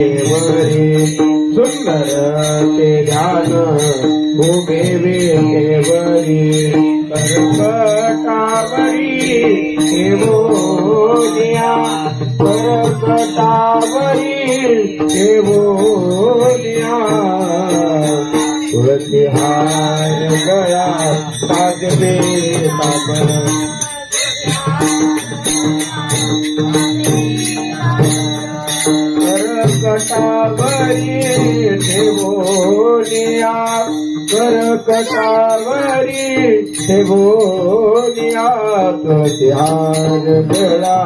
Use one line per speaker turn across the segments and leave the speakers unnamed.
देवरे सुंदर ते ध्यान भूमे वेवरी कर्कटावरी देवोनिया कर्कटावरी देवोनिया तुळसी हार गळा साजरे साबर करकटावरी ठेवोनिया? करकटावरी ठेवोनिया? तुळशीहार गळा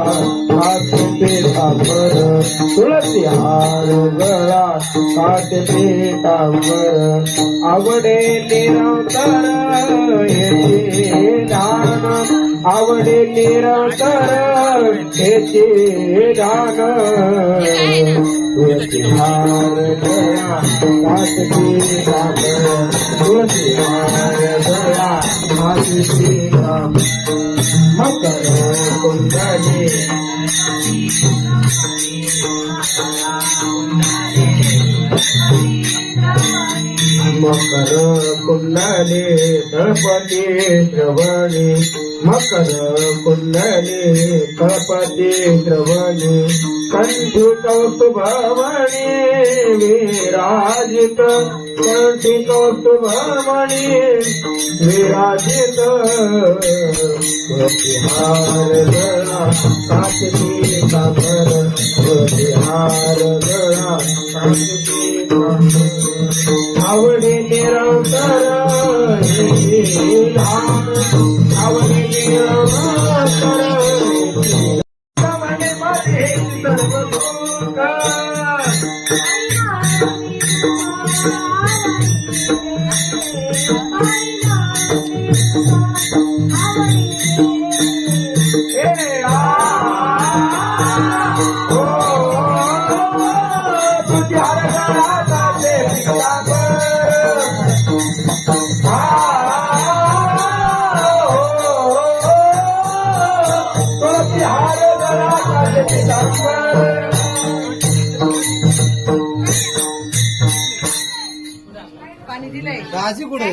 हात पेटावर तुळशीहार गळा हात पेटावर आवडे निरंतर येते दान आवडे निरंतर येते दान तुळशी हार गळा काटती कापर तुळशी हार मकर कुंडली मकर कुंडली तळपती श्रवणी मकर कुंडली तळपती श्रवणी कंठी कौस्तुभमणी विराजित कंठी विराजित. हार गळा काचती कापर हार गळा काचती आवडे निरंतर आवडे निरंतर
पाणी दिलंय.
राजी कुठे?